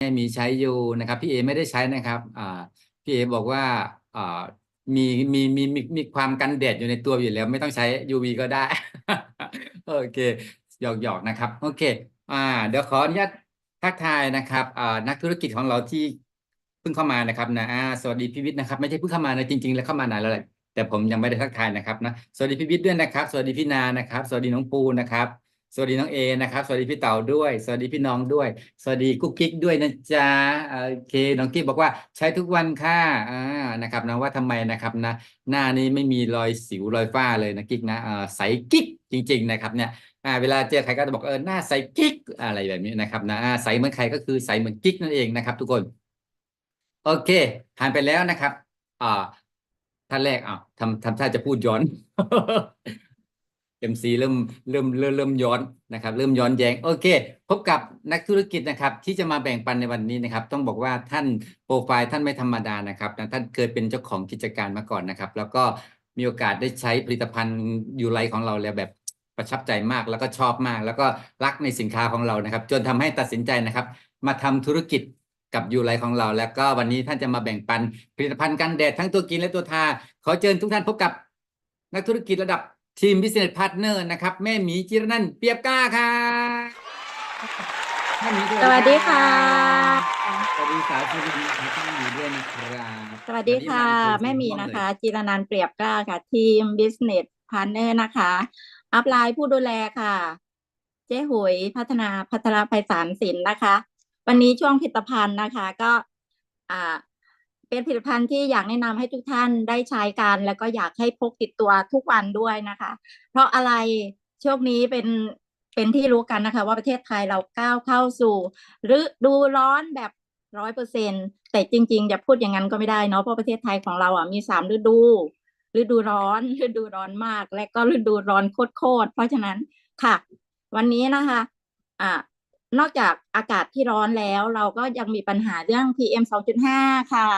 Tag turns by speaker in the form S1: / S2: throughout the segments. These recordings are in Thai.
S1: ม่มีใช้อยู่นะครับพี่เอไม่ได้ใช้นะครับอ่าพี่เอบอกว่าอ่ามีมีมีมีมีความกันแดดอยู่ในตัวอยู่แล้ว ไม่ต้องใช้ UV ก็ได้ โอเคหยอกหยอกนะครับ โอเค อ่า เดี๋ยวขออนุญาตทักทายนะครับอ่านักธุรกิจของเราที่เพิ่งเข้ามานะครับนะอ่าสวัสดีพี่วิทย์นะครับไม่ใช่เพิ่งเข้ามานะจริง ๆ แล้วเข้ามานานแล้วแหละแต่ผมยังไม่ได้ทักทายนะครับนะสวัสดีพี่วิทย์ด้วยนะครับ สวัสดีพี่นานะครับ สวัสดีน้องปูนะครับ สวัสดีน้องเอนะครับ สวัสดีพี่เต๋าด้วย สวัสดีพี่น้องด้วย สวัสดีกุ๊กกิ๊กด้วยนะจ๊ะโอเคน้องกิ๊กบอกว่าใช้ทุกวันค่ะอ่านะครับนะว่าทำไมนะครับนะ หน้านี้ไม่มีรอยสิวรอยฝ้าเลยนะกิ๊กนะอ่าใสกิ๊กจริง ๆ นะครับเนี่ยอ่าเวลาเจอใครก็จะบอกเออหน้าใสกิ๊กอะไรแบบนี้นะครับนะอ่าใสเหมือนใครก็คือใสเหมือนกิ๊กนั่นเองนะครับ ทุกคน โอเคผ่านไปแล้วนะครับอ่าท่านแรกอ่าทำทำท่าจะพูดย้อน เอ็มซีเริ่มเริ่มเริ่มเริ่มย้อนนะครับ เริ่มย้อนแย้งโอเค พบกับนักธุรกิจนะครับ ที่จะมาแบ่งปันในวันนี้นะครับ ต้องบอกว่าท่านโปรไฟล์ท่านไม่ธรรมดานะครับนะท่านเคยเป็นเจ้าของกิจการมาก่อนนะครับ แล้วก็มีโอกาสได้ใช้ผลิตภัณฑ์ยูไลของเราแล้วแบบประทับใจมากแล้วก็ชอบมาก แล้วก็รักในสินค้าของเรานะครับ จนทำให้ตัดสินใจนะครับ มาทำธุรกิจกับยูไลของเรา แล้วก็วันนี้ท่านจะมาแบ่งปันผลิตภัณฑ์กันแดดทั้งตัวกินและตัวทาขอเชิญทุกท่านพบกับนักธุรกิจระดับ ทีม Business Partner นะครับ แม่หมีจิรนันท์เปียบกล้าค่ะแม่หมี
S2: สวัสดีค่ะ
S1: สวัสดีสาวสุรินทร์ครับแม่หมีด้วยนะครับ
S2: สวัสดีค่ะ
S1: วันนี้าใน
S2: แม่หมี
S1: ร่ว
S2: นะคะ
S1: เลย
S2: จิรนันท์เปรียบกล้าค่ะ ทีม Business Partner นะคะ อัพไลน์ผู้ดูแลค่ะ เจ๊หุยพัฒนาพัฒนาภัยสารสินนะคะ วันนี้ช่วงผลิตภัณฑ์นะคะ ก็อ่า เป็นผลิตภัณฑ์ที่อยากแนะนำให้ทุกท่านได้ใช้กัน แล้วก็อยากให้พกติดตัวทุกวันด้วยนะคะ เพราะอะไรช่วงนี้เป็นเป็นที่รู้กันนะคะ ว่าประเทศไทยเราก้าวเข้าสู่ฤดูร้อนแบบร้อยเปอร์เซ็นแต่จริงๆอย่าพูดอย่างนั้นก็ไม่ได้เนาะเพราะประเทศไทยของเราอะมีสามฤดู ฤดูร้อนฤดูร้อนมาก และก็ฤดูร้อนโคตรๆเพราะฉะนั้นค่ะ วันนี้นะคะอ่านอกจากอากาศที่ร้อนแล้ว เราก็ยังมีปัญหาเรื่อง PM 2.5 ค่ะ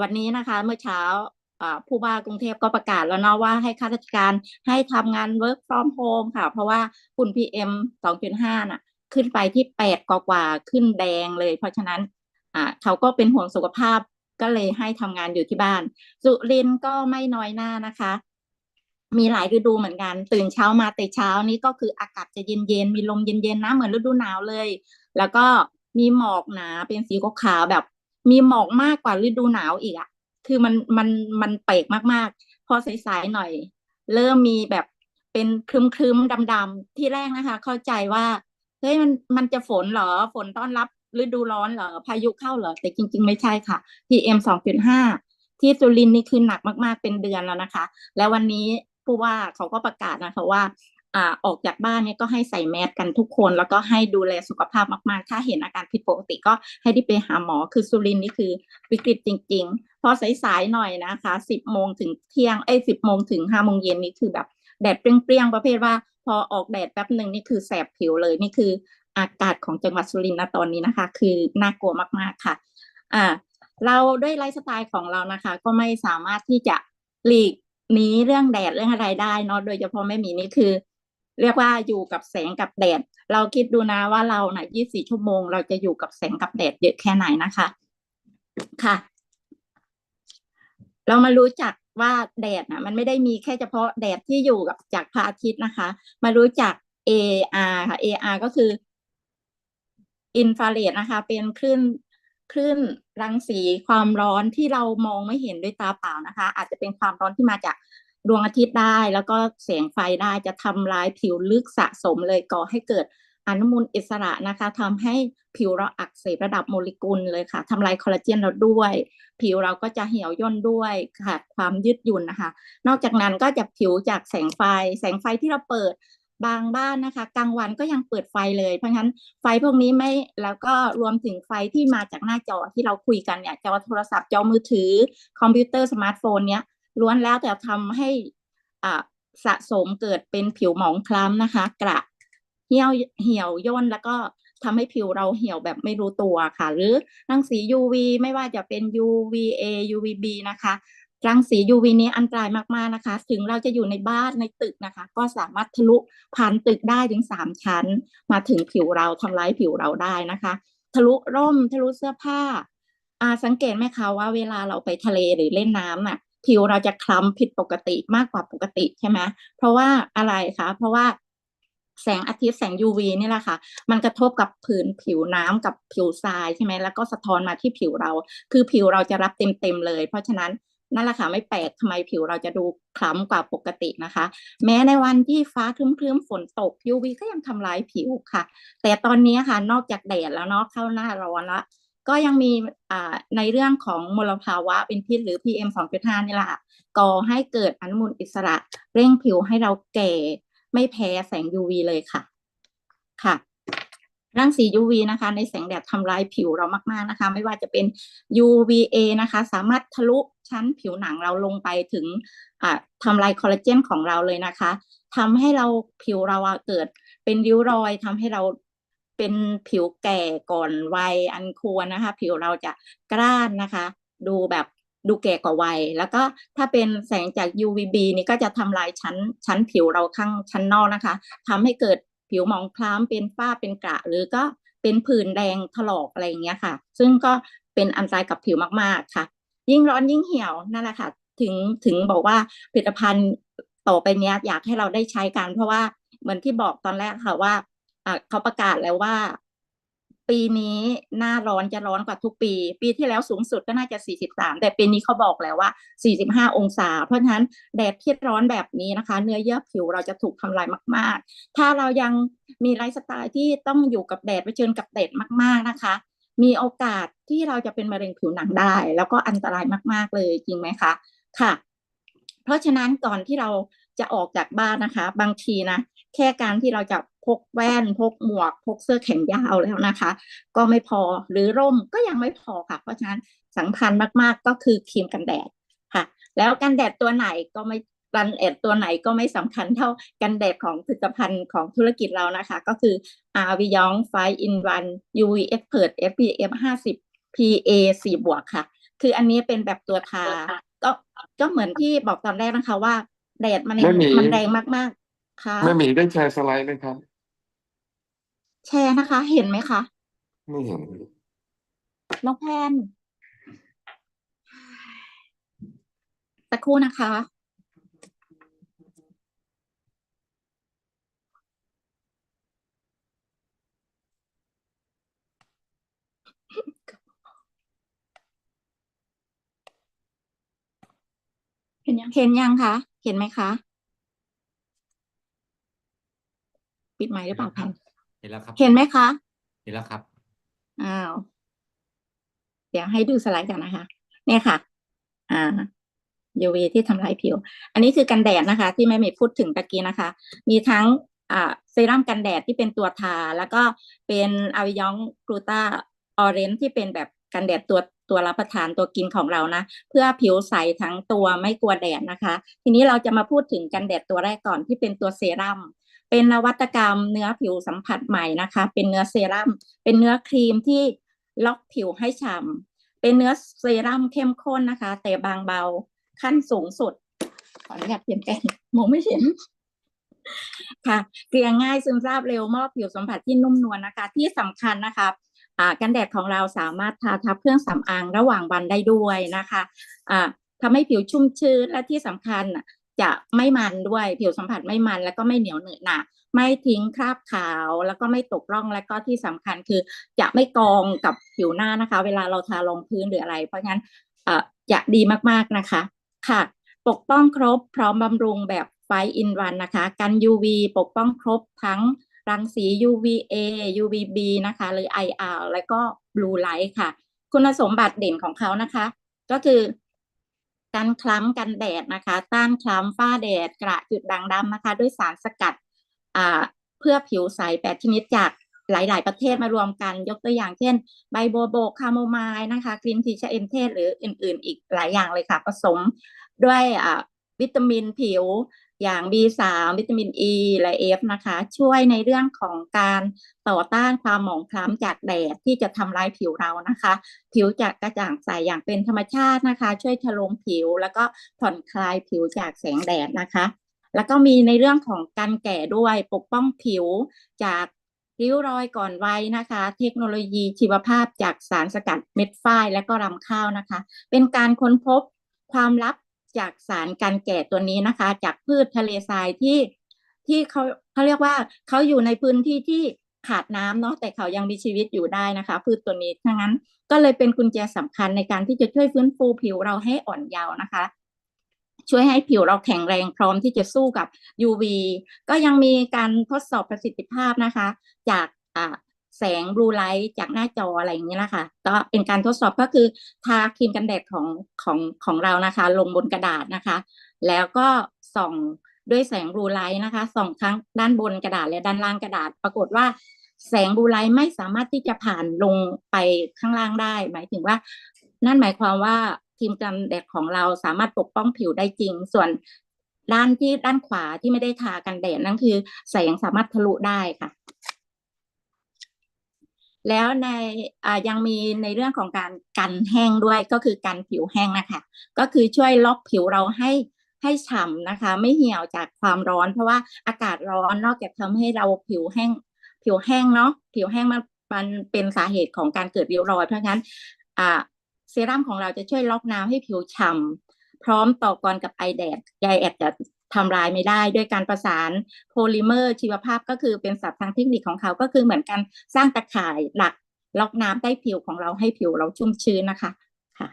S2: วันนี้นะคะเมื่อเช้าผู้ว่ากรุงเทพก็ประกาศแล้วเนาะว่าให้ข้าราชการให้ทำงาน work from home ค่ะ เพราะว่าฝุ่น PM 2.5น่ะ ขึ้นไปที่แปดกว่าขึ้นแดงเลย เพราะฉะนั้นอ่าเขาก็เป็นห่วงสุขภาพก็เลยให้ทำงานอยู่ที่บ้าน สุรินก็ไม่น้อยหน้านะคะ มีหลายฤดูเหมือนกัน ตื่นเช้ามาแต่เช้านี้ก็คืออากาศจะเย็นๆมีลมเย็นๆนะเหมือนฤดูหนาวเลย แล้วก็มีหมอกหนาเป็นสีขาวแบบ มีหมอกมากกว่าฤดูหนาวอีกอะคือมันมันมันแปลกมากๆ พอสายๆหน่อย เริ่มมีแบบเป็นครึมๆดำๆที่แรกนะคะ เข้าใจว่าเฮ้ยมันมันจะฝนเหรอฝนต้อนรับฤดูร้อนเหรอพายุเข้าเหรอแต่จริง ๆ ไม่ใช่ค่ะ PM 2.5 ที่สุรินนี่คือหนักมากๆเป็นเดือนแล้วนะคะ แล้ววันนี้ผู้ว่าเขาก็ประกาศนะคะว่า อออกจากบ้านเนี่ยก็ให้ใส่แมสกันทุกคน แล้วก็ให้ดูแลสุขภาพมากๆ ถ้าเห็นอาการผิดปกติก็ให้ได้ไปหาหมอคือสุรินนี่คือวิกฤตจริง ๆ พอสายๆหน่อยนะคะสิบโมงถึงเที่ยงเอ้สิบโมงถึงห้าโมงเย็นนี่คือแบบแดดเปรี้ยงๆประเภทว่า พอออกแดดแป๊บหนึ่งนี่คือแสบผิวเลยนี่คืออากาศของจังหวัดสุรินทร์ณตอนนี้นะคะ คือน่ากลัวมากๆค่ะ อ่า เราด้วยไลฟ์สไตล์ของเรานะคะ ก็ไม่สามารถที่จะหลีกหนีเรื่องแดดเรื่องอะไรได้เนาะโดยเฉพาะแม่หมีนี่คือ เรียกว่าอยู่กับแสงกับแดด เราคิดดูนะว่าเราในะ24ชั่วโมง เราจะอยู่กับแสงกับแดดเยอะแค่ไหนนะคะ ค่ะ เรามารู้จักว่าแดดนะมันไม่ได้มีแค่เฉพาะแดดที่อยู่กับจากพระอาทิตย์นะคะ มารู้จัก AR ค่ะ AR ก็คืออินฟราเรดนะคะ เป็นคลื่นคลื่นรังสีความร้อนที่เรามองไม่เห็นด้วยตาเปล่านะคะ อาจจะเป็นความร้อนที่มาจาก ดวงอาทิตย์ได้แล้วก็แสงไฟได้จะทำร้ายผิวลึกสะสมเลยก่อให้เกิดอนุมูลอิสระนะคะทำให้ผิวเราอักเสบระดับโมเลกุลเลยค่ะทำลายคอลลาเจนเราด้วย ผิวเราก็จะเหี่ยวย่นด้วยขาดความยืดหยุ่นนะคะ นอกจากนั้นก็จะผิวจากแสงไฟ แสงไฟที่เราเปิดบางบ้านนะคะ กลางวันก็ยังเปิดไฟเลย เพราะฉะนั้นไฟพวกนี้ไม่แล้วก็รวมถึงไฟที่มาจากหน้าจอที่เราคุยกันเนี่ยจอโทรศัพท์จอมือถือ คอมพิวเตอร์สมาร์ทโฟนเนี้ย ล้วนแล้วแต่ทำให้อ่าสะสมเกิดเป็นผิวหมองคล้ำนะคะ กระเหี่ยวเหี่ยวย่นแล้วก็ทำให้ผิวเราเหี่ยวแบบไม่รู้ตัวค่ะ หรือรังสี UV ไม่ว่าจะเป็น UVA UVB นะคะรังสี UV นี้อันตรายมากๆนะคะ ถึงเราจะอยู่ในบ้านในตึกนะคะ ก็สามารถทะลุผ่านตึกได้ถึงสามชั้น มาถึงผิวเราทำร้ายผิวเราได้นะคะ ทะลุร่มทะลุเสื้อผ้าอาสังเกตไหมคะว่าเวลาเราไปทะเลหรือเล่นน้ำน่ะ ผิวเราจะคล้ำผิดปกติมากกว่าปกติใช่ไหมเพราะว่าอะไรคะ เพราะว่าแสงอาทิตย์แสง UV นี่แหละค่ะ มันกระทบกับผืนผิวน้ำกับผิวทรายใช่ไหมแล้วก็สะท้อนมาที่ผิวเรา คือผิวเราจะรับเต็มๆเลย เพราะฉะนั้นนั่นแหละค่ะไม่แปลกทำไมผิวเราจะดูคล้ำกว่าปกตินะคะ แม้ในวันที่ฟ้าครึ้มๆฝนตก UV ก็ยังทำร้ายผิวค่ะ แต่ตอนนี้ค่ะนอกจากแดดแล้วเนาะเข้าหน้าร้อนละ ก็ยังมีในเรื่องของมลภาวะเป็นพิษหรือ PM 2.5 นี่แหละก่อให้เกิดอนุมูลอิสระ เร่งผิวให้เราแก่ไม่แพ้แสง UV เลยค่ะ ค่ะรังสี UV นะคะ ในแสงแดดทำลายผิวเรามาก ๆ นะคะ ไม่ว่าจะเป็น UVA นะคะ สามารถทะลุชั้นผิวหนังเราลงไปถึงทำลายคอลลาเจนของเราเลยนะคะทำให้เราผิวเราเกิดเป็นริ้วรอยทำให้เรา เป็นผิวแก่ก่อนวัยอันควรนะคะ ผิวเราจะกร้านนะคะ ดูแบบดูแก่กว่าวัย แล้วก็ถ้าเป็นแสงจาก UVB นี่ก็จะทำลายชั้นชั้นผิวเราข้างชั้นนอกนะคะทำให้เกิดผิวหมองคล้ำเป็นฝ้าเป็นกระหรือก็เป็นผื่นแดงถลอกอะไรอย่างเงี้ยค่ะ ซึ่งก็เป็นอันตรายกับผิวมากๆค่ะ ยิ่งร้อนยิ่งเหี่ยวนั่นแหละค่ะ ถึงถึงบอกว่าผลิตภัณฑ์ต่อไปเนี้ยอยากให้เราได้ใช้กัน เพราะว่าเหมือนที่บอกตอนแรกค่ะว่าอ่า เขาประกาศแล้วว่า ปีนี้หน้าร้อนจะร้อนกว่าทุกปี ปีที่แล้วสูงสุดก็น่าจะ 43 แต่ปีนี้เขาบอกแล้วว่า 45 องศา เพราะฉะนั้นแดดที่ร้อนแบบนี้นะคะ เนื้อเยื่อผิวเราจะถูกทำลายมาก ๆ ถ้าเรายังมีไลฟ์สไตล์ที่ต้องอยู่กับแดดเผชิญกับแดดมาก ๆนะคะมีโอกาสที่เราจะเป็นมะเร็งผิวหนังได้ แล้วก็อันตรายมากๆเลยจริงไหมคะค่ะ เพราะฉะนั้นก่อนที่เราจะออกจากบ้านนะคะ บางทีนะแค่การที่เราจะ พกแว่นพกหมวก พกเสื้อแขนยาวแล้วนะคะ ก็ไม่พอหรือร่มก็ยังไม่พอค่ะ เพราะฉะนั้นสำคัญมากๆก็คือครีมกันแดดค่ะ แล้วกันแดดตัวไหนก็ไม่กันแดดตัวไหนก็ไม่สำคัญเท่ากันแดดของผลิตภัณฑ์ของธุรกิจเรานะคะ ก็คืออาวิยอง5 in 1 UV Expert SPF 50 PA 4บวกค่ะ คืออันนี้เป็นแบบตัวทาก็ก็เหมือนที่บอกตอนแรกนะคะว่าแดดมัน
S3: แม่หมี
S2: มันแรงมากๆค่ะ
S3: แม่หมีได้แชร์สไลด์ไหมครับ
S2: แชร์นะคะ เห็นไหมคะ
S3: ไม่เห็น
S2: น้องแพนสักครู่นะคะ เห็นยังเห็นยังคะ เห็นไหมคะ ปิดไมค์หรือเปล่าแพน
S1: เห็นแล้วครับ
S2: เห็นไหมคะ
S1: เห็นแล้วครับ
S2: อ้าว เดี๋ยวให้ดูสไลด์กันนะคะ เนี่ยค่ะ อ่า UV ที่ทำลายผิว อันนี้คือกันแดดนะคะ ที่แม่เมย์พูดถึงตะกี้นะคะ มีทั้งอ่าเซรั่มกันแดดที่เป็นตัวทา แล้วก็เป็นอาวิยองกลูตาออเรนที่เป็นแบบกันแดดตัวตัวรับประทานตัวกินของเรานะ เพื่อผิวใสทั้งตัวไม่กลัวแดดนะคะ ทีนี้เราจะมาพูดถึงกันแดดตัวแรกก่อนที่เป็นตัวเซรั่ม เป็นนวัตกรรมเนื้อผิวสัมผัสใหม่นะคะ เป็นเนื้อเซรั่มเป็นเนื้อครีมที่ล็อกผิวให้ฉ่ำเป็นเนื้อเซรั่มเข้มข้นนะคะ แต่บางเบาขั้นสูงสุด ขออนุญาตเปลี่ยนแปลงมองไม่เห็นค่ะเกลี่ยง่ายซึมซาบเร็วมอบผิวสัมผัสที่นุ่มนวลนะคะ ที่สำคัญนะคะอ่ากันแดดของเราสามารถทาทับเครื่องสำอางระหว่างวันได้ด้วยนะคะอ่าทำให้ผิวชุ่มชื้นและที่สำคัญน่ะ จะไม่มันด้วยผิวสัมผัสไม่มันแล้วก็ไม่เหนียวเหนอะหนะไม่ทิ้งคราบขาวแล้วก็ไม่ตกร่องแล้วก็ที่สำคัญคือจะไม่กองกับผิวหน้านะคะ เวลาเราทารองพื้นหรืออะไร เพราะงั้นเอ่อจะดีมากๆนะคะค่ะ ปกป้องครบพร้อมบำรุงแบบไฟอินวันนะคะกัน UV ปกป้องครบทั้งรังสี UVA UVB นะคะหรือ IR แล้วก็ Blue Light ค่ะ คุณสมบัติเด่นของเขานะคะ ก็คือ กันคล้ำกันแดดนะคะ ต้านคล้ำฝ้าแดด กระจุดด่างดำนะคะ ด้วยสารสกัดเพื่อผิวใสแปดชนิดจากหลาย ๆ ประเทศมารวมกันยกตัวอย่างเช่น ใบโบวโบกคาโมไมล์นะคะกรีนทีชะเอนเทศหรืออื่น ๆ อีกหลายอย่างเลยค่ะ ผสมด้วยวิตามินผิว อย่าง B3 วิตามิน E และ F นะคะ ช่วยในเรื่องของการต่อต้านความหมองคล้ำจากแดดที่จะทำลายผิวเรานะคะ ผิวจะกระจ่างใสอย่างเป็นธรรมชาตินะคะ ช่วยชะลมผิวแล้วก็ผ่อนคลายผิวจากแสงแดดนะคะ แล้วก็มีในเรื่องของการแก่ด้วยปกป้องผิวจากริ้วรอยก่อนวัยนะคะ เทคโนโลยีชีวภาพจากสารสกัดเม็ดฝ้ายและก็รำข้าวนะคะ เป็นการค้นพบความลับ จากสารการแก่ตัวนี้นะคะ จากพืชทะเลทรายที่ที่เขาเขาเรียกว่าเขาอยู่ในพื้นที่ที่ขาดน้ำเนาะแต่เขายังมีชีวิตอยู่ได้นะคะ พืชตัวนี้ทั้งนั้นก็เลยเป็นกุญแจสำคัญในการที่จะช่วยฟื้นฟูผิวเราให้อ่อนเยาว์นะคะ ช่วยให้ผิวเราแข็งแรงพร้อมที่จะสู้กับ UV ก็ยังมีการทดสอบประสิทธิภาพนะคะ จากอ่า แสงบลูไลท์จากหน้าจออะไรอย่างนี้นะคะก็เป็นการทดสอบก็คือทาครีมกันแดดของของของเรานะคะ ลงบนกระดาษนะคะ แล้วก็ส่องด้วยแสงบลูไลท์นะคะส่องทั้งด้านบนกระดาษและด้านล่างกระดาษ ปรากฏว่าแสงบลูไลท์ไม่สามารถที่จะผ่านลงไปข้างล่างได้ หมายถึงว่า นั่นหมายความว่าครีมกันแดดของเราสามารถปกป้องผิวได้จริง ส่วนด้านที่ด้านขวาที่ไม่ได้ทากันแดดนั่นคือแสงสามารถทะลุได้ค่ะ แล้วในยังมีในเรื่องของการกันแห้งด้วยก็คือกันผิวแห้งนะคะ ก็คือช่วยล็อกผิวเราให้ให้ฉ่ำนะคะ ไม่เหี่ยวจากความร้อน เพราะว่าอากาศร้อนนอกจากทำให้เราผิวแห้ง ผิวแห้งเนาะผิวแห้งมันมันเป็นสาเหตุของการเกิดริ้วรอยเพราะฉะนั้นอ่าเซรั่มของเราจะช่วยล็อกน้ำให้ผิวฉ่ำพร้อมต่อกรกับไอแดดไอแอดจะ ทำลายไม่ได้ด้วยการประสานโพลิเมอร์ชีวภาพก็คือเป็นศัพท์ทางเทคนิคของเขาก็คือเหมือนการสร้างตะข่ายหลักล็อกน้ำใต้ผิวของเราให้ผิวเราชุ่มชื้นนะคะค่ะ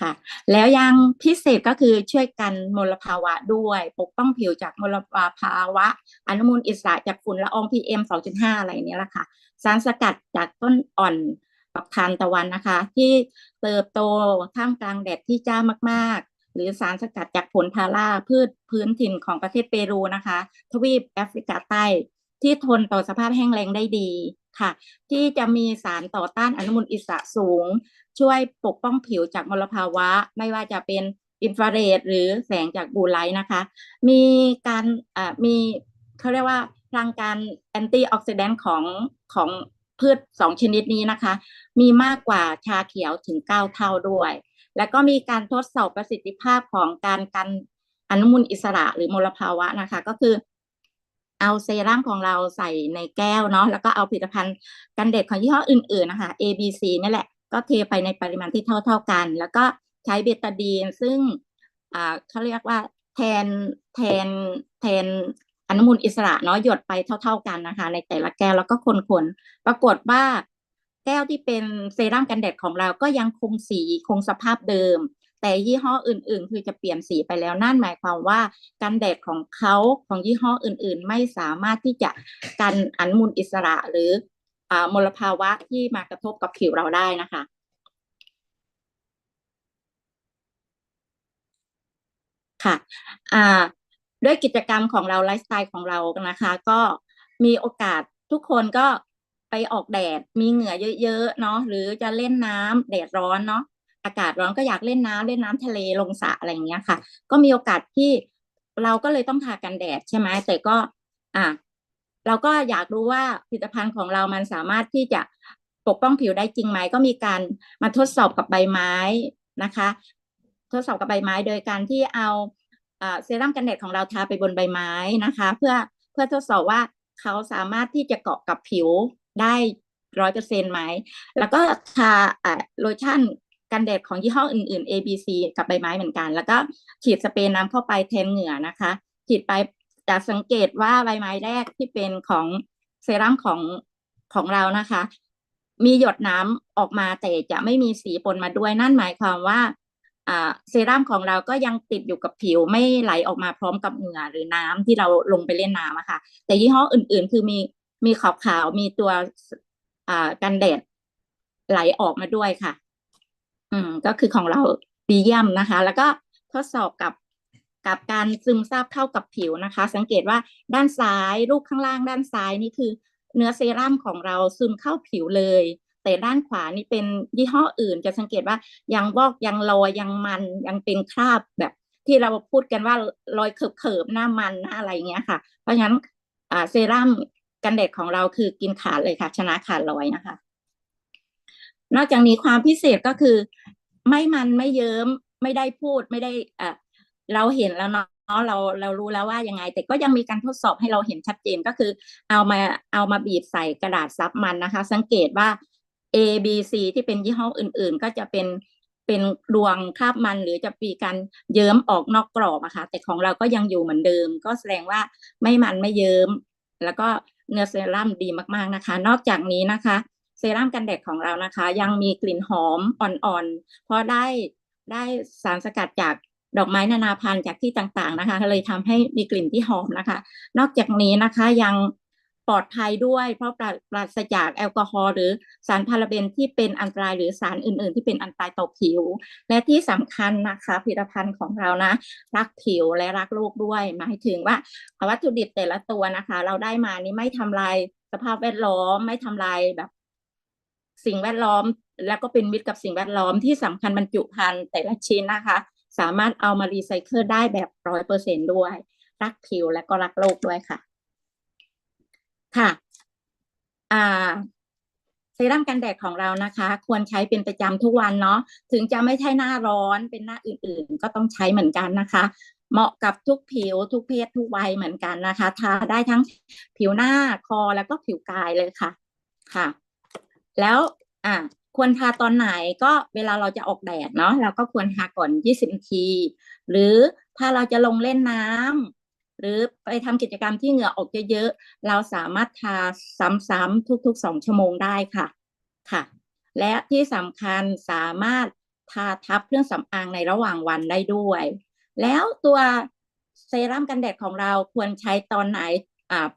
S2: ค่ะ แล้วยังพิเศษก็คือช่วยกันมลภาวะด้วย ปกป้องผิวจากมลภาวะ อนุมูลอิสระจากฝุ่นละออง PM 2.5 อะไรนี้แหละค่ะสารสกัดจากต้นอ่อนปักทานตะวันนะคะ ที่เติบโตท่ามกลางแดดที่จ้ามากๆ หรือสารสกัดจากผลทาราพืชพื้นถิ่นของประเทศเปรูนะคะ ทวีปแอฟริกาใต้ที่ทนต่อสภาพแห้งแล้งได้ดีค่ะ ที่จะมีสารต่อต้านอนุมูลอิสระสูง ช่วยปกป้องผิวจากมลภาวะ ไม่ว่าจะเป็นอินฟราเรดหรือแสงจากบูไลท์นะคะ มีการมีเขาเรียกว่าพลังการแอนตี้ออกซิแดนต์ของของพืชสองชนิดนี้นะคะ มีมากกว่าชาเขียวถึงเก้าเท่าด้วย แล้วก็มีการทดสอบประสิทธิภาพของการกันอนุมูลอิสระหรือมลภาวะนะคะ ก็คือ เอาเซรั่มของเราใส่ในแก้วเนาะแล้วก็เอาผลิตภัณฑ์กันแดดของยี่ห้ออื่นๆนะคะ A B C นี่แหละ ก็เทไปในปริมาณที่เท่า ๆกัน แล้วก็ใช้เบตาดีนซึ่งอ่าเขาเรียกว่าแทนแทนแทนอนุมูลอิสระเนาะหยดไปเท่า ๆกันนะคะ ในแต่ละแก้วแล้วก็คนๆปรากฏว่า แก้วที่เป็นเซรั่มกันแดดของเราก็ยังคงสีคงสภาพเดิม แต่ยี่ห้ออื่น ๆ คือจะเปลี่ยนสีไปแล้วนั่นหมายความว่ากันแดดของเขาของยี่ห้ออื่น ๆ ไม่สามารถที่จะกันอนุมูลอิสระหรืออมลภาวะที่มากระทบกับผิวเราได้นะคะค่ะอ่าด้วยกิจกรรมของเราไลฟ์สไตล์ของเรานะคะ ก็มีโอกาสทุกคนก็ ไปออกแดดมีเหงื่อเยอะๆเนาะหรือจะเล่นน้ำแดดร้อนเนาะอากาศร้อนก็อยากเล่นน้ำเล่นน้ำทะเลลงสระอะไรอย่างเงี้ยค่ะ ก็มีโอกาสที่เราก็เลยต้องทากันแดดใช่ไหมแต่ก็ อะเราก็อยากรู้ว่าผลิตภัณฑ์ของเรามันสามารถที่จะปกป้องผิวได้จริงไหมก็มีการมาทดสอบกับใบไม้นะคะ ทดสอบกับใบไม้โดยการที่เอาเซรั่มกันแดดของเราทาไปบนใบไม้นะคะ เพื่อเพื่อทดสอบว่าเขาสามารถที่จะเกาะกับผิว ได้ร้อยเปอร์เซ็นต์ไหม แล้วก็ทาอ่าโลชั่นกันแดดของยี่ห้ออื่น ๆ A B C กับใบไม้เหมือนกัน แล้วก็ฉีดสเปรย์น้ำเข้าไปแทนเหงื่อนะคะ ฉีดไปจะสังเกตว่าใบไม้แรกที่เป็นของเซรั่มของของเรานะคะ มีหยดน้ำออกมาแต่จะไม่มีสีปนมาด้วยนั่นหมายความว่าอ่าเซรั่มของเราก็ยังติดอยู่กับผิวไม่ไหลออกมาพร้อมกับเหงื่อหรือน้ำที่เราลงไปเล่นน้ำอะค่ะ แต่ยี่ห้ออื่นๆ คือมี มีขอบขาวมีตัวอ่ากันแดดไหลออกมาด้วยค่ะ อืม ก็คือของเราดีเยี่ยมนะคะ แล้วก็ทดสอบกับกับการซึมซาบเข้ากับผิวนะคะ สังเกตว่าด้านซ้ายรูปข้างล่างด้านซ้ายนี่คือ เนื้อเซรั่มของเราซึมเข้าผิวเลย แต่ด้านขวานี่เป็นยี่ห้ออื่น จะสังเกตว่ายังวอกยังลอยยังมันยังเป็นคราบแบบ ที่เราพูดกันว่ารอยเขิบๆหน้ามันหน้าอะไรเงี้ยค่ะ เพราะฉะนั้นอ่าเซรั่ม กันแดดของเราคือกินขาดเลยค่ะ ชนะขาดลอยนะคะ นอกจากนี้ความพิเศษก็คือ ไม่มันไม่เยิ้มไม่ได้พูดไม่ได้เอ่อเราเห็นแล้วเนาะเราเรารู้แล้วว่ายังไง แต่ก็ยังมีการทดสอบให้เราเห็นชัดเจนก็คือ เอามาเอามาบีบใส่กระดาษซับมันนะคะ สังเกตว่า A B C ที่เป็นยี่ห้ออื่น ๆ ก็จะเป็นเป็นดวงคาบมันหรือจะมีการเยิ้มออกนอกกรอบอะค่ะแต่ของเราก็ยังอยู่เหมือนเดิม ก็แสดงว่าไม่มันไม่เยิ้ม แล้วก็เนื้อเซรั่มดีมากๆนะคะ นอกจากนี้นะคะ เซรั่มกันแดดของเรานะคะ ยังมีกลิ่นหอมอ่อนๆ เพราะได้ได้สารสกัดจากดอกไม้นานาพันธุ์จากที่ต่างๆนะคะเลยทำให้มีกลิ่นที่หอมนะคะ นอกจากนี้นะคะยัง ปลอดภัยด้วย เพราะปราปราศจากแอลกอฮอล์หรือสารพาราเบนที่เป็นอันตรายหรือสารอื่น ๆ ที่เป็นอันตรายต่อผิว และที่สำคัญนะคะผลิตภัณฑ์ของเรานะ รักผิวและรักโลกด้วย หมายถึงว่าวัตถุดิบแต่ละตัวนะคะ เราได้มานี่ไม่ทำลายสภาพแวดล้อมไม่ทำลายแบบสิ่งแวดล้อม แล้วก็เป็นมิตรกับสิ่งแวดล้อมที่สำคัญบรรจุภัณฑ์แต่ละชิ้นนะคะ สามารถเอามารีไซเคิลได้แบบร้อยเปอร์เซ็นด้วย รักผิวและก็รักโลกด้วยค่ะ ค่ะอ่าเซรั่มกันแดดของเรานะคะ ควรใช้เป็นประจำทุกวันเนาะถึงจะไม่ใช่หน้าร้อนเป็นหน้าอื่นๆ ก็ต้องใช้เหมือนกันนะคะ เหมาะกับทุกผิวทุกเพศทุกวัยเหมือนกันนะคะทาได้ทั้งผิวหน้าคอแล้วก็ผิวกายเลยค่ะค่ะ แล้วอะควรทาตอนไหนก็เวลาเราจะออกแดดเนาะเราก็ควรทาก่อน 20 นาที หรือถ้าเราจะลงเล่นน้ำ หรือไปทำกิจกรรมที่เหงื่อออกเยอะๆเราสามารถทาซ้ำๆทุกๆ2ชั่วโมงได้ค่ะค่ะ และที่สำคัญสามารถทาทับเครื่องสำอางในระหว่างวันได้ด้วย แล้วตัวเซรั่มกันแดดของเราควรใช้ตอนไหนอ่า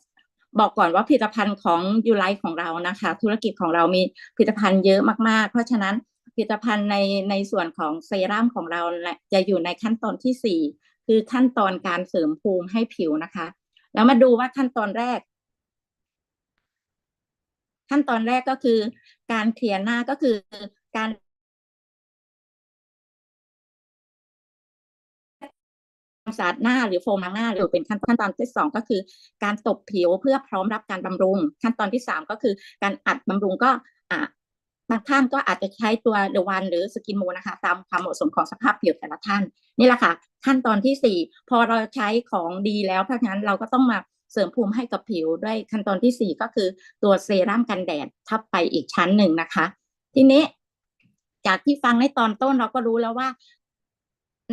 S2: บอกก่อนว่าผลิตภัณฑ์ของยูไลของเรานะคะ ธุรกิจของเรามีผลิตภัณฑ์เยอะมากๆ เพราะฉะนั้นผลิตภัณฑ์ในในส่วนของเซรั่มของเราและจะอยู่ในขั้นตอนที่สี่ คือขั้นตอนการเสริมภูมิให้ผิวนะคะ แล้วมาดูว่าขั้นตอนแรก ขั้นตอนแรกก็คือ การเคลียร์หน้าก็คือการความสะอาดหน้าหรือโฟมล้างหน้าหรือเป็นขั้นขั้นตอนที่สองก็คือ การตบผิวเพื่อพร้อมรับการบำรุง ขั้นตอนที่สามก็คือ การอัดบำรุงก็อ่า บางท่านก็อาจจะใช้ตัวเดวันหรือสกินมูนะคะ ตามความเหมาะสมของสภาพผิวแต่ละท่าน นี่แหละค่ะ ขั้นตอนที่สี่พอเราใช้ของดีแล้ว เพราะฉะนั้นเราก็ต้องมาเสริมภูมิให้กับผิวด้วยขั้นตอนที่สี่ก็คือตัวเซรั่มกันแดดทับไปอีกชั้นหนึ่งนะคะ ทีนี้ จากที่ฟังในตอนต้นเราก็รู้แล้วว่า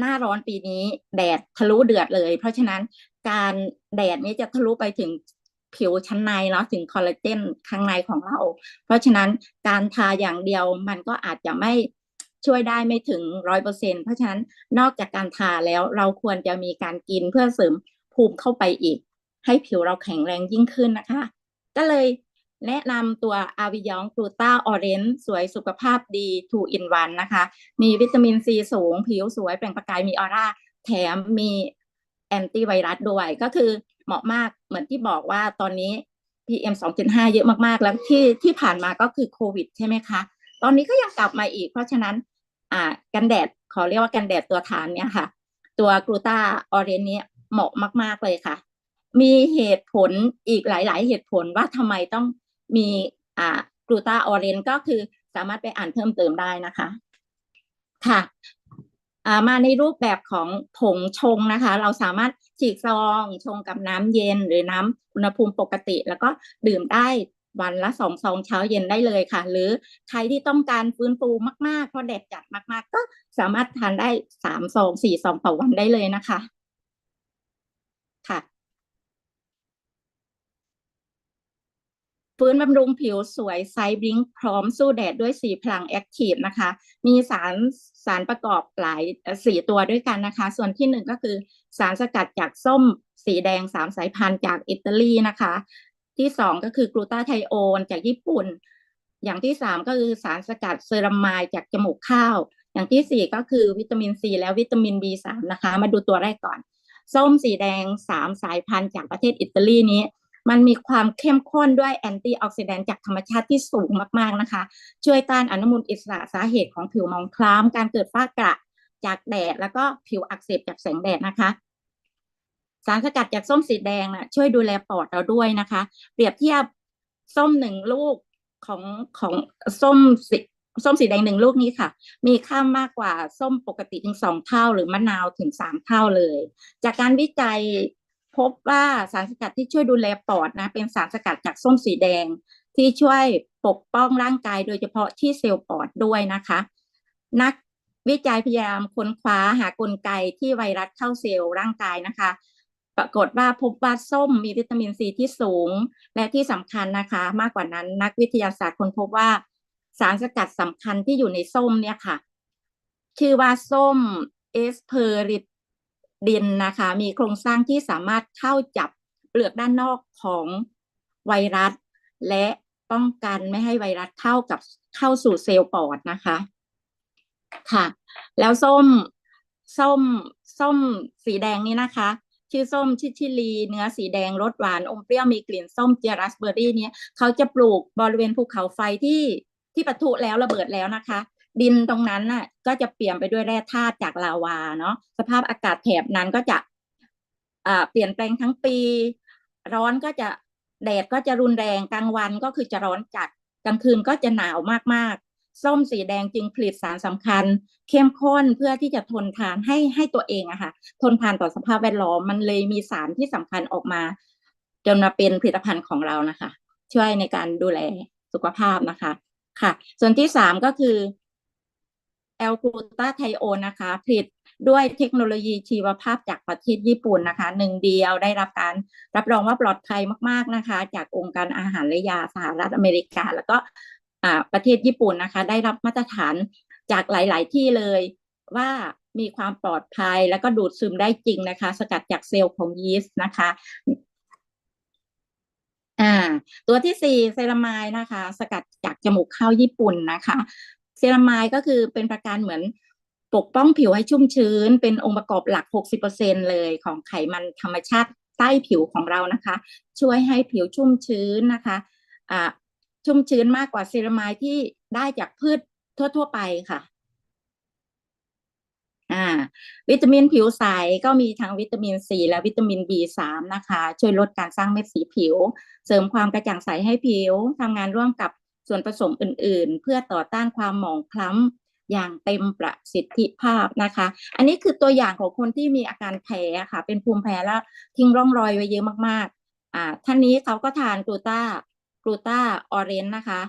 S2: หน้าร้อนปีนี้ แดดทะลุเดือดเลย เพราะฉะนั้นการแดดนี้จะทะลุไปถึง ผิวชั้นในเนาะถึงคอลลาเจนข้างในของเรา เพราะฉะนั้นการทาอย่างเดียวมันก็อาจจะไม่ช่วยได้ไม่ถึงร้อยเปอร์เซ็นเพราะฉะนั้นนอกจากการทาแล้วเราควรจะมีการกินเพื่อเสริมภูมิเข้าไปอีก ให้ผิวเราแข็งแรงยิ่งขึ้นนะคะ ก็เลยแนะนำตัวอาวิยองกลูต้าออเรนสวยสุขภาพดี2 in 1นวันนะคะ มีวิตามินซีสูง ผิวสวยเปล่งประกายมีออร่า แถมมีแอนตี้ไวรัสด้วย ก็คือ เหมาะมากเหมือนที่บอกว่าตอนนี้ PM 2.5 เยอะมากๆ แล้วที่ที่ผ่านมาก็คือโควิดใช่ไหมคะ ตอนนี้ก็ยังกลับมาอีก เพราะฉะนั้นอ่ากันแดดขอเรียกว่ากันแดดตัวฐานเนี่ยค่ะ ตัวกลูตาออเรนเนี้ยเหมาะมาก ๆเลยค่ะ มีเหตุผลอีกหลาย ๆ เหตุผลว่าทำไมต้องมีอ่ากลูตาออเรนก็คือสามารถไปอ่านเพิ่มเติมได้นะคะ ค่ะ มาในรูปแบบของผงชงนะคะ เราสามารถฉีกซองชงกับน้ำเย็น หรือน้ำอุณหภูมิปกติ แล้วก็ดื่มได้วันละสองซองเช้าเย็นได้เลยค่ะ หรือใครที่ต้องการฟื้นฟูมากๆ เพราะแดดจัดมากๆ ก็สามารถทานได้สามซองสี่ซองต่อวันได้เลยนะคะ ค่ะ ฟื้นบำรุงผิวสวยไซบลิงพร้อมสู้แดดด้วยสีพลังแอคทีฟนะคะ มีสารสารประกอบหลายสี่ตัวด้วยกันนะคะ ส่วนที่หนึ่งก็คือสารสกัดจากส้มสีแดงสามสายพันธุ์จากอิตาลีนะคะ ที่สองก็คือกลูตาไทโอนจากญี่ปุ่น อย่างที่สามก็คือสารสกัดเซรามายจากจมูกข้าว อย่างที่สี่ก็คือวิตามินซีและวิตามิน B3 นะคะ มาดูตัวแรกก่อน ส้มสีแดงสามสายพันธุ์จากประเทศอิตาลีนี้ มันมีความเข้มข้นด้วยแอนตี้ออกซิแดนต์จากธรรมชาติที่สูงมากๆนะคะ ช่วยต้านอนุมูลอิสระสาเหตุของผิวหมองคล้ำการเกิดฝ้ากระจากแดด แล้วก็ผิวอักเสบจากแสงแดดนะคะสารสกัดจากส้มสีแดงน่ะช่วยดูแลปอดเราด้วยนะคะ เปรียบเทียบส้มหนึ่งลูกของของส้มสีส้มสีแดงหนึ่งลูกนี้ค่ะ มีค่ามากกว่าส้มปกติถึงสองเท่า หรือมะนาวถึงสามเท่าเลย จากการวิจัย พบว่าสารสกัดที่ช่วยดูแลปอดนะเป็นสารสกัดจากส้มสีแดง ที่ช่วยปกป้องร่างกายโดยเฉพาะที่เซลล์ปอดด้วยนะคะ นักวิจัยพยายามค้นคว้าหากลไกที่ไวรัสเข้าเซลล์ร่างกายนะคะ ปรากฏว่าพบว่าส้มมีวิตามินซีที่สูง และที่สำคัญนะคะ มากกว่านั้นนักวิทยาศาสตร์ค้นพบว่า สารสกัดสำคัญที่อยู่ในส้มเนี่ยค่ะ ชื่อว่าส้มเอสเพอริ ดินนะคะ มีโครงสร้างที่สามารถเข้าจับเปลือกด้านนอกของไวรัส และป้องกันไม่ให้ไวรัสเข้ากับเข้าสู่เซลล์ปอดนะคะ ค่ะ แล้วส้มส้มส้มสีแดงนี้นะคะ ชื่อส้มชิชิลี เนื้อสีแดงรสหวานอมเปรี้ยวมีกลิ่นส้มเจียรัสเบอร์รี่เนี่ยเขาจะปลูกบริเวณภูเขาไฟที่ที่ปะทุแล้วระเบิดแล้วนะคะ ดินตรงนั้นน่ะ ก็จะเปลี่ยนไปด้วยแร่ธาตุจากลาวาเนาะสภาพอากาศแถบนั้นก็จะเปลี่ยนแปลงทั้งปี ร้อนก็จะแดดก็จะรุนแรงกลางวันก็คือจะร้อนจัดกลางคืนก็จะหนาวมากๆ ส้มสีแดงจึงผลิตสารสำคัญ เข้มข้นเพื่อที่จะทนทานให้ให้ตัวเองอะค่ะ ทนทานต่อสภาพแวดล้อมมันเลยมีสารที่สำคัญออกมา จนมาเป็นผลิตภัณฑ์ของเรานะคะ ช่วยในการดูแลสุขภาพนะคะค่ะ ส่วนที่สามก็คือ แอลกลูตาไทโอนนะคะผลิตด้วยเทคโนโลยีชีวภาพจากประเทศญี่ปุ่นนะคะหนึ่งเดียวได้รับการรับรองว่าปลอดภัยมาก ๆนะคะ จากองค์การอาหารและยาสหรัฐอเมริกา แล้วก็ประเทศญี่ปุ่นนะคะ ได้รับมาตรฐานจากหลาย ๆ ที่เลยว่ามีความปลอดภัยแล้วก็ดูดซึมได้จริงนะคะ สกัดจากเซลล์ของยีสต์นะคะอ่าตัวที่สี่เซรามายนะคะ สกัดจากจมูกข้าวญี่ปุ่นนะคะ รามายก็คือเป็นประการเหมือนปกป้องผิวให้ชุ่มชื้น เป็นองค์ประกอบหลัก 60%เลยของไขมันธรรมชาติใต้ผิวของเรานะคะ ช่วยให้ผิวชุ่มชื้นนะคะอ่าชุ่มชื้นมากกว่าเซรามายที่ได้จากพืชทั่ว ๆ ไปค่ะอ่าวิตามินผิวใสก็มีทั้งวิตามินซีและวิตามิน B3 นะคะ ช่วยลดการสร้างเม็ดสีผิว เสริมความกระจ่างใสให้ผิวทำงานร่วมกับ ส่วนผสมอื่นๆ เพื่อต่อต้านความหมองคล้ำอย่างเต็มประสิทธิภาพนะคะ อันนี้คือตัวอย่างของคนที่มีอาการแพ้ค่ะ เป็นภูมิแพ้แล้วทิ้งร่องรอยไว้เยอะมากๆอ่าท่านนี้เขาก็ทานกลูตากลูตาออเรนนะคะ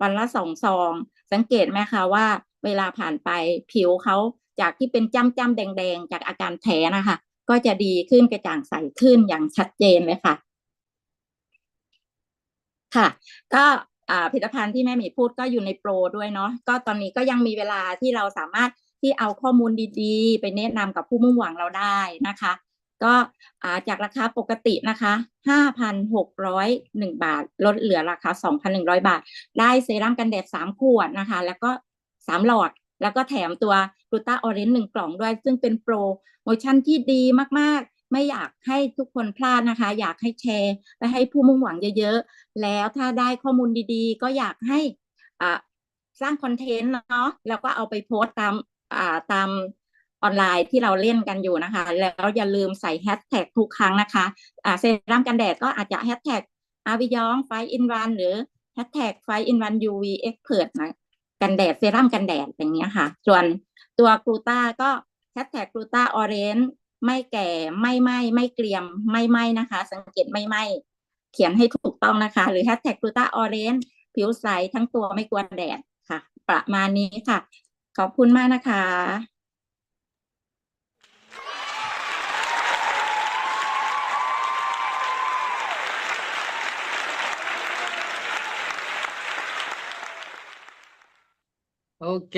S2: วันละสองซอง สังเกตไหมคะว่า เวลาผ่านไปผิวเขาจากที่เป็นจ้ำจ้ำแดงๆ จากอาการแพ้นะคะ ก็จะดีขึ้นกระจ่างใสขึ้นอย่างชัดเจนเลยค่ะ ค่ะ ก็ ผลิตภัณฑ์ที่แม่หมีพูดก็อยู่ในโปรด้วยเนาะก็ตอนนี้ก็ยังมีเวลาที่เราสามารถที่เอาข้อมูลดีๆ ไปแนะนำกับผู้มุ่งหวังเราได้นะคะ ก็อ่าจากราคาปกตินะคะ 5,601 บาท ลดเหลือราคา 2,100 บาท ได้เซรั่มกันแดด 3 ขวดนะคะ แล้วก็ 3 หลอด แล้วก็แถมตัวกลูตาออเรนจ์หนึ่งกล่องด้วย ซึ่งเป็นโปรโมชั่นที่ดีมากๆ ไม่อยากให้ทุกคนพลาดนะคะ อยากให้แชร์ไปให้ผู้มุ่งหวังเยอะๆ แล้วถ้าได้ข้อมูลดีๆ ก็อยากให้อ่าสร้างคอนเทนต์เนาะแล้วก็เอาไปโพสต์ตามอ่าตามออนไลน์ที่เราเล่นกันอยู่นะคะ แล้วอย่าลืมใส่แฮชแท็กทุกครั้งนะคะอ่าเซรั่มกันแดดก็อาจจะแฮชแท็กอาวิยองไฟอินวันหรือแฮชแท็กไฟอินวันยูวีเอ็กเพรนะกันแดดเซรั่มกันแดดอย่างเงี้ยค่ะ ส่วนตัวกลูต้าก็แฮชแท็กกลูต้าออเรนจ์ ไม่แก่ไม่ไหม้ไม่เกรียมไม่ไหม้นะคะ สังเกตไม่ไหม้เขียนให้ถูกต้องนะคะ หรือแฮชแท็กกลูตาออเรนจ์ผิวใสทั้งตัวไม่กลัวแดดค่ะ ประมาณนี้ค่ะ ขอบคุณมากนะคะ
S1: โอเค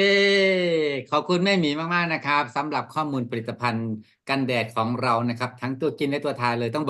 S1: ขอบคุณแม่หมีมาก ๆ นะครับสำหรับข้อมูลผลิตภัณฑ์กันแดดของเรานะครับ ทั้งตัวกินและตัวทานเลยต้องบอก